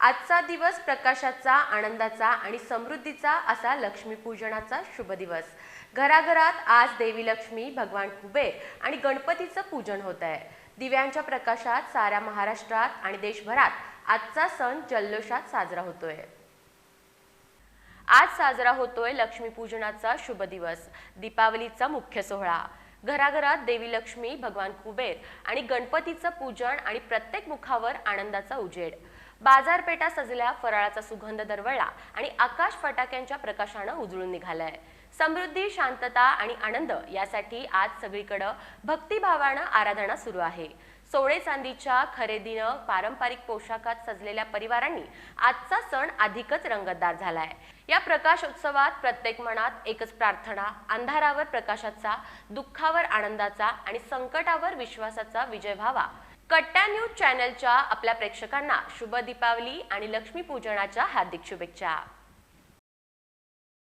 आजचा दिवस प्रकाशाचा आनंदाचा आणि समृद्धीचा असा लक्ष्मीपूजनाचा शुभ दिवस. घराघरात आज देवी लक्ष्मी भगवान कुबेर आणि गणपतीचं पूजन होत आहे दिव्यांच्या प्रकाशात साऱ्या महाराष्ट्रात आणि देशभरात आजचा सण जल्लोषात साजरा होतोय. आज साजरा होतोय लक्ष्मीपूजनाचा शुभ दिवस दीपावलीचा मुख्य सोहळा. घराघरात देवी लक्ष्मी भगवान कुबेर आणि गणपतीचं पूजन आणि प्रत्येक मुखावर आनंदाचा उजेड. बाजारपेठा सजल्या फराळाचा सुगंध दरवळला आणि आकाश फटाक्यांच्या प्रकाशानं उजळून निघालाय. समृद्धी शांतता आणि आनंद यासाठी आज सगळीकडं भक्तिभावानं आराधना सुरू आहे. सोळे चांदीच्या खरेदीनं पारंपरिक पोशाखात सजलेल्या परिवारांनी आजचा सण अधिकच रंगतदार झालाय. या प्रकाश उत्सवात प्रत्येक मनात एकच प्रार्थना अंधारावर प्रकाशाचा दुःखावर आनंदाचा आणि संकटावर विश्वासाचा विजय व्हावा. कट्टा न्यूज चॅनलच्या आपल्या प्रेक्षकांना शुभ दीपावली आणि लक्ष्मीपूजनाच्या हार्दिक शुभेच्छा.